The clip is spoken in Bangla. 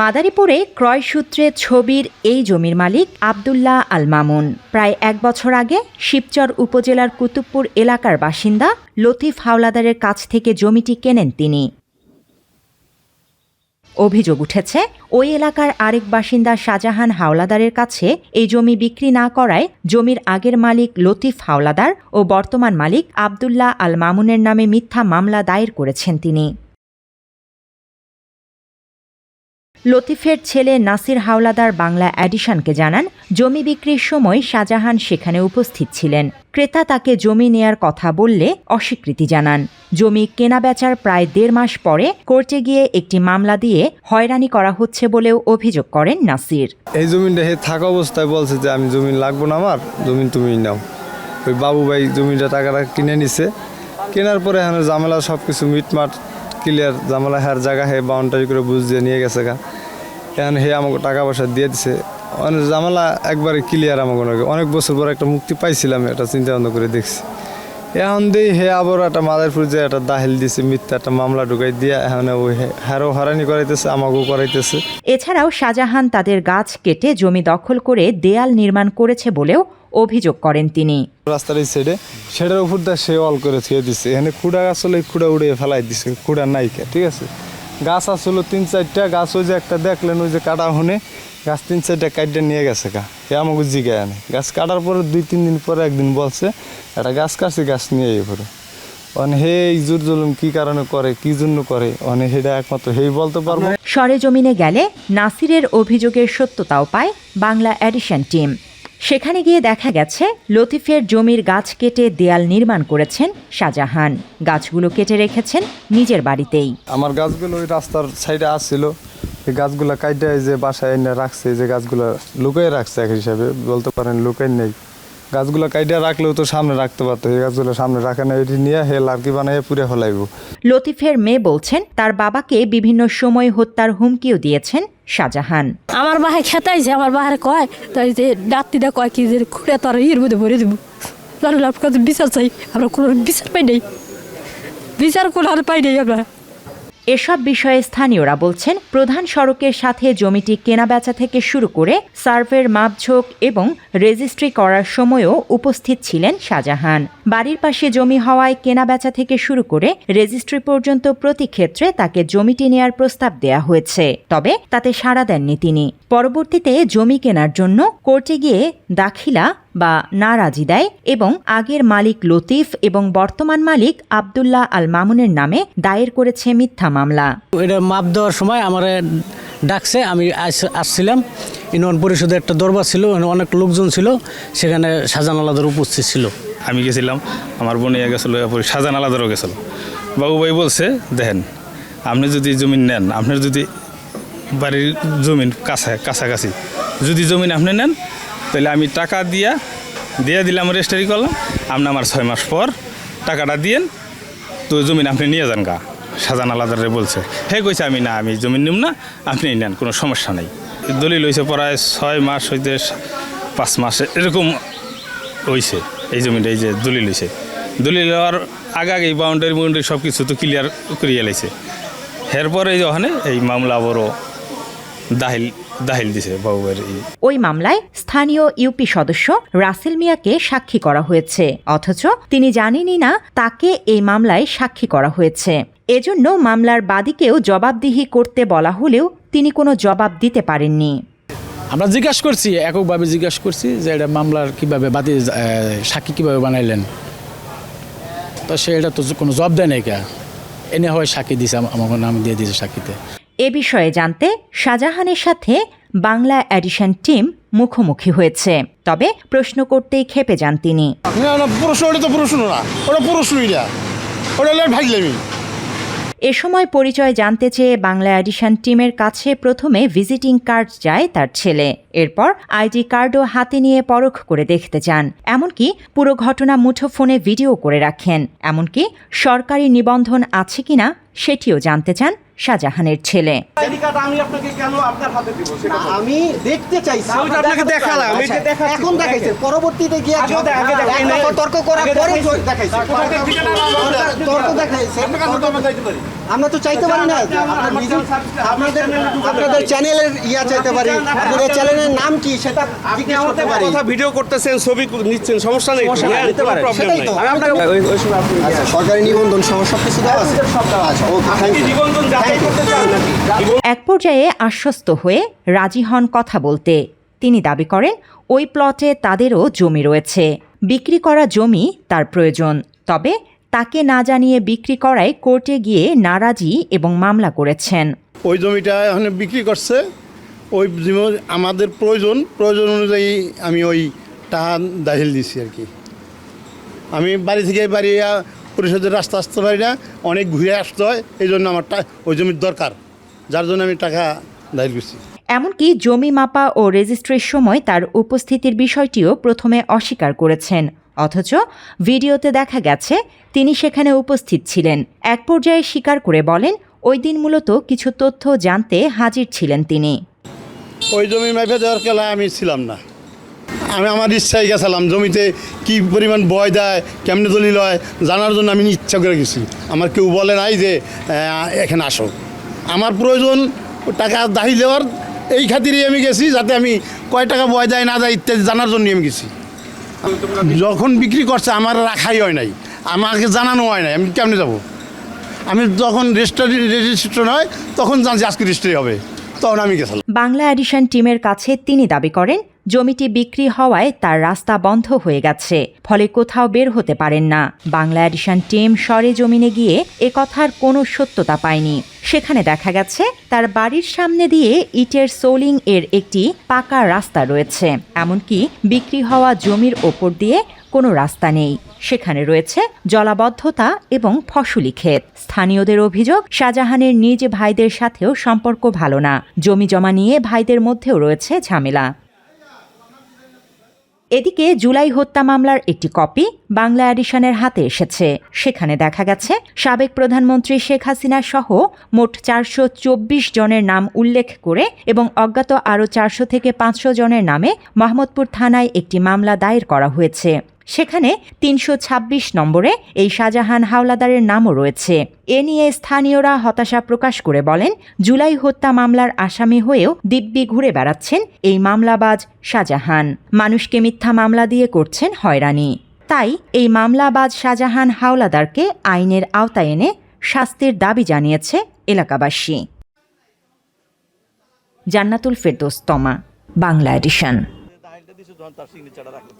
মাদারীপুরে ক্রয়সূত্রে ছবির এই জমির মালিক আবদুল্লাহ আল মামুন। প্রায় এক বছর আগে শিবচর উপজেলার কুতুবপুর এলাকার বাসিন্দা লতিফ হাওলাদারের কাছ থেকে জমিটি কেনেন তিনি। অভিযোগ উঠেছে, ওই এলাকার আরেক বাসিন্দা শাহজাহান হাওলাদারের কাছে এই জমি বিক্রি না করায় জমির আগের মালিক লতিফ হাওলাদার ও বর্তমান মালিক আবদুল্লাহ আল মামুনের নামে মিথ্যা মামলা দায়ের করেছেন তিনি। লতিফের ছেলে নাসির হাওলাদার বাংলা অ্যাডিশনকে জানান, জমি বিক্রির সময় শাহজাহান সেখানে উপস্থিত ছিলেন। ক্রেতা তাকে জমি নেয়ার কথা বললে অস্বীকৃতি জানান। জমি কেনাবেচার প্রায় দেড় মাস পরে কোর্টে গিয়ে একটি মামলা দিয়ে হয়রানি করা হচ্ছে বলেও অভিযোগ করেন নাসির। এই জমিনটা হে থাকা অবস্থায় বলছে যে, আমি জমিন লাগবো না আমার, জমিন তুমি নাও। ওই বাবু ভাই জমিটা টাকাটা কিনে নিছে। কেনার পরে এখানে জামেলা সব কিছু মিটমাট ক্লিয়ার জামেলা হার জায়গা হে বাউন্ডারি করে বুঝ দিয়ে নিয়ে গেছে গা। এখন হে আমাকে টাকা পয়সা দিয়ে দিছে। অনেক জামেলা একবারে ক্লিয়ার আমাকে অনেক- বছর পর একটা মুক্তি পাইছিলাম, এটা চিন্তা ভাবনা করে দেখছি। এখন দেই হে আবার একটা মাদারপুর যে একটা দাহিল দিছে, মিথ্যা একটা মামলা ঢুকাই দিয়ে, এখন ওই হ্যারও হারানি করাইতেছে, আমাকেও করাইতেছে। এছাড়াও শাহজাহান তাদের গাছ কেটে জমি দখল করে দেয়াল নির্মাণ করেছে বলেও অভিযোগ করেন তিনি। রাস্তার এই সাইডে সেটার উপর দিয়ে সে অল করে দিচ্ছে এখানে খুঁড়া গাছ হলে খুঁড়া ফেলাই খুঁড়া নাইকা ঠিক আছে? গাছ আসলো তিন চারটা গাছ ওই যে একটা দেখলেন ওই যে কাটা হনে গাছ তিন চারটা নিয়ে গেছে আমাকে জিগায় আনে। গাছ কাটার পরে দুই তিন দিন পরে একদিন বলছে একটা গাছ কাটছে গাছ নিয়ে এই পরে অনে হে এই জোর জুলুম কি কারণে করে কি জন্য করে? অনে হেটা একমাত্র হেই বলতে পারব। সরেজমিনে গেলে নাসিরের অভিযোগের সত্যতাও পায় বাংলা এডিশন টিম। সেখানে গিয়ে দেখা গেছে, লতিফের জমির গাছ কেটে দেয়াল নির্মাণ করেছেন শাহজাহান। গাছগুলো কেটে রেখেছেন নিজের বাড়িতেই। আমার গাছগুলো ওই রাস্তার সাইডে আসছিল এই গাছগুলো কাইটে যে বাসায় এনে রাখছে যে গাছগুলো লুকাই রাখছে এক হিসাবে, বলতে পারেন লুকাই নেই। গাছগুলো কাইটে রাখলেও তো সামনে রাখতে পারতো এই গাছগুলো সামনে রাখে না এটি নিয়ে হে লার্কি বানাইয়ে পুড়ে ফেলাইব। লতিফের মেয়ে বলছেন তার বাবাকে বিভিন্ন সময় হত্যার হুমকিও দিয়েছেন শাহজাহান। আমার বাহে খেতাইছে আমার বাহারে কয় তাই যে ডাক্তিটা কয় কি যে খুঁড়ে তার ইয়ের মধ্যে ভরে দেবো। তাহলে আপনার কাছে বিচার চাই আমরা কোনো বিচার পাই নাই। বিচার কোনো আর পাই নাই আমরা। এসব বিষয়ে স্থানীয়রা বলছেন, প্রধান সড়কের সাথে জমিটি কেনাবেচা থেকে শুরু করে সার্ভের মাপঝোঁক এবং রেজিস্ট্রি করার সময়ও উপস্থিত ছিলেন শাহজাহান। বাড়ির পাশে জমি হওয়ায় কেনাবেচা থেকে শুরু করে রেজিস্ট্রি পর্যন্ত প্রতি ক্ষেত্রে তাকে জমিটি নেয়ার প্রস্তাব দেয়া হয়েছে, তবে তাতে সাড়া দেননি তিনি। পরবর্তীতে জমি কেনার জন্য কোর্টে গিয়ে দাখিলা বা নারাজি দেয় এবং আগের মালিক লতিফ এবং বর্তমান মালিক আবদুল্লাহ আল মামুনের নামে দায়ের করেছে মিথ্যা মামলা। এটা মাপ দেওয়ার সময় আমার ডাকছে আমি আস- আসছিলাম। ইউনিয়ন পরিষদের একটা দরবার ছিল অনেক লোকজন ছিল সেখানে শাহজাহান আলাদার উপস্থিত ছিল। আমি গেছিলাম আমার বোনিয়া গেছিল এরপরে শাহজাহান আলাদারও গেছিল। বাবু ভাই বলছে দেখেন আপনি যদি জমিন নেন আপনার যদি বাড়ির জমিন কাছা কাছাকাছি যদি জমিন আপনি নেন তাহলে আমি টাকা দিয়া, দিয়ে দিলাম রেজিস্টারি করলাম। আপনি আমার ছয় মাস পর টাকাটা দিয়েন, তো জমিন আপনি নিয়ে যান গা। শাহজাহান আলাদারে বলছে। হে কইছে, আমি না, আমি জমিন নিম না, আপনি নেন, কোনো সমস্যা নেই। দলিল হয়েছে প্রায় ছয় মাস হইতে পাঁচ মাস, এরকম হইছে। এই জমিটা এই যে দলিল হয়েছে দলিল হওয়ার আগে আগে বাউন্ডারি বাউন্ডারি সব কিছু তো ক্লিয়ার করিয়ে লাইছে। এরপরে এই ওখানে এই মামলা বড় দাহিল দাহিল দিছে বাবুয়ের এই ওই মামলায় স্থানীয় ইউপি সদস্য রাসেল মিয়াকে সাক্ষী করা হয়েছে। অথচ তিনি জানেনই না তাকে এই মামলায় সাক্ষী করা হয়েছে। এজন্য মামলার বাদীকেও জবাবদিহি করতে বলা হলেও তিনি কোনো জবাব দিতে পারেননি। আমরা জিজ্ঞাসা করছি এককভাবে জিজ্ঞাসা করছি যে এটা মামলার কীভাবে বাদী আহ, সাক্ষী কীভাবে বানাইলেন। তো সে এটা তো কোনো জব দেয় নাই কে? এনে হয় সাক্ষী দিছে আম- আমাকে নাম দিয়ে দিয়েছে সাক্ষীতে। এ বিষয়ে জানতে শাহজাহানের সাথে বাংলা এডিশন টিম মুখোমুখি হয়েছে। তবে প্রশ্ন করতেই খেপে যান তিনি। না না প্রশ্ন ওটা তো প্রশ্ন না। ওটা প্রশ্নই না। ওটা হলো এ সময় পরিচয় জানতে চেয়ে বাংলা এডিশন টিমের কাছে প্রথমে ভিজিটিং কার্ড যায় তার ছেলে। এরপর আইডি কার্ডও হাতে নিয়ে পরখ করে দেখতে চান। এমনকি পুরো ঘটনা মুঠোফোনে ভিডিও করে রাখেন। এমনকি সরকারি নিবন্ধন আছে কিনা সেটিও জানতে চান শাহজাহানের ছেলে। আমি দেখতে চাইছি। ওইটা আপনাকে দেখালাম, এটা দেখাচ্ছি। এখন দেখাইছে পরবর্তীতে গিয়ে আগে দেখাই নাই। তর্ক করার পরে তর্ক- পারি। আমরা তো চাইতে পারি না। আপনাদের আপনাদের চ্যানেলের ইয়া চাইতে পারি। আপনাদের চ্যানেলের নাম কি সেটা জিজ্ঞেস করতে পারি। কথা ভিডিও করতেছেন ছবি নিচ্ছেন সমস্যা নেই নিতে পারেন। সেটাই তো। আমি আপনাকে আচ্ছা সরকারি নিবন্ধন সহ সব কিছু দেওয়া আছে। আচ্ছা ওকে থ্যাংক ইউ নিবন্ধন যাচাই করতে চান নাকি? এক পর্যায়ে আশ্বস্ত হয়ে রাজি হন কথা বলতে। তিনি দাবি করেন ওই প্লটে তাদেরও জমি রয়েছে। বিক্রি করা জমি তার প্রয়োজন। তবে তাকে না জানিয়ে বিক্রি করায় কোর্টে গিয়ে নারাজি এবং মামলা করেছেন। ওই জমিটা এখানে বিক্রি করছে। ওই জমি আমাদের প্রয়োজন প্রয়োজন অনুযায়ী আমি ওই টাকা দাখিল দিছি আর কি। আমি বাড়ি থেকে বাড়ি পরিষদের রাস্তা আসতে পারি না অনেক ঘুরে আসতে হয় এই জন্য আমার ওই জমির দরকার। যার জন্য আমি টাকা দাখিল করছি। এমনকি জমি মাপা ও রেজিস্ট্রির সময় তার উপস্থিতির বিষয়টিও প্রথমে অস্বীকার করেছেন। অথচ ভিডিওতে দেখা গেছে, তিনি সেখানে উপস্থিত ছিলেন। এক পর্যায়ে স্বীকার করে বলেন, ওই দিন মূলত কিছু তথ্য জানতে হাজির ছিলেন তিনি। ওই জমি মাইফে দেওয়ার খেলা আমি ছিলাম না। আমি আমার ইচ্ছায় গেছিলাম জমিতে কি পরিমাণ বয় দেয়, কেমনে দলিল হয়, জানার জন্য আমি ইচ্ছা করে গেছি। আমার কেউ বলে নাই যে এখানে আসো। আমার প্রয়োজন টাকা দাহি দেওয়ার এই খাতিরই আমি গেছি, যাতে আমি কয় টাকা বয় দেয় না দেয় ইত্যাদি জানার জন্য আমি গেছি। যখন বিক্রি করছে, আমার রাখাই হয় নাই। আমাকে জানানো হয় নাই, আমি কেমনে যাব? আমি যখন রেজিস্ট্রি, রেজিস্ট্রেশন হয়, তখন জানছি আজকে রেজিস্ট্রি হবে। তখন আমি গেছিলাম। বাংলা এডিশন টিমের কাছে তিনি দাবি করেন জমিটি বিক্রি হওয়ায় তার রাস্তা বন্ধ হয়ে গেছে, ফলে কোথাও বের হতে পারেন না। বাংলা এডিশন টিম সরে জমিনে গিয়ে এ কথার কোনো সত্যতা পায়নি। সেখানে দেখা গেছে, তার বাড়ির সামনে দিয়ে ইটের সোলিং এর একটি পাকা রাস্তা রয়েছে। এমনকি বিক্রি হওয়া জমির ওপর দিয়ে কোনো রাস্তা নেই। সেখানে রয়েছে জলাবদ্ধতা এবং ফসলি ক্ষেত। স্থানীয়দের অভিযোগ, শাহজাহানের নিজ ভাইদের সাথেও সম্পর্ক ভালো না। জমি জমা নিয়ে ভাইদের মধ্যেও রয়েছে ঝামেলা। এদিকে জুলাই হত্যা মামলার একটি কপি বাংলা এডিশনের হাতে এসেছে। সেখানে দেখা গেছে, সাবেক প্রধানমন্ত্রী শেখ হাসিনা সহ মোট চারশো চব্বিশ জনের নাম উল্লেখ করে এবং অজ্ঞাত আরও চারশো থেকে পাঁচশো জনের নামে মোহাম্মদপুর থানায় একটি মামলা দায়ের করা হয়েছে। সেখানে তিনশো ছাব্বিশ নম্বরে এই শাহজাহান হাওলাদারের নামও রয়েছে। এ নিয়ে স্থানীয়রা হতাশা প্রকাশ করে বলেন, জুলাই হত্যা মামলার আসামি হয়েও দিব্যি ঘুরে বেড়াচ্ছেন এই মামলাবাজ শাহজাহান। মানুষকে মিথ্যা মামলা দিয়ে করছেন হয়রানি। তাই এই মামলাবাজ শাহজাহান হাওলাদারকে আইনের আওতায় এনে শাস্তির দাবি জানিয়েছে এলাকাবাসী। জান্নাতুল ফেরদোস, তমা, বাংলা এডিশন। কিছু ধন তার সিগনেচারটা রাখবে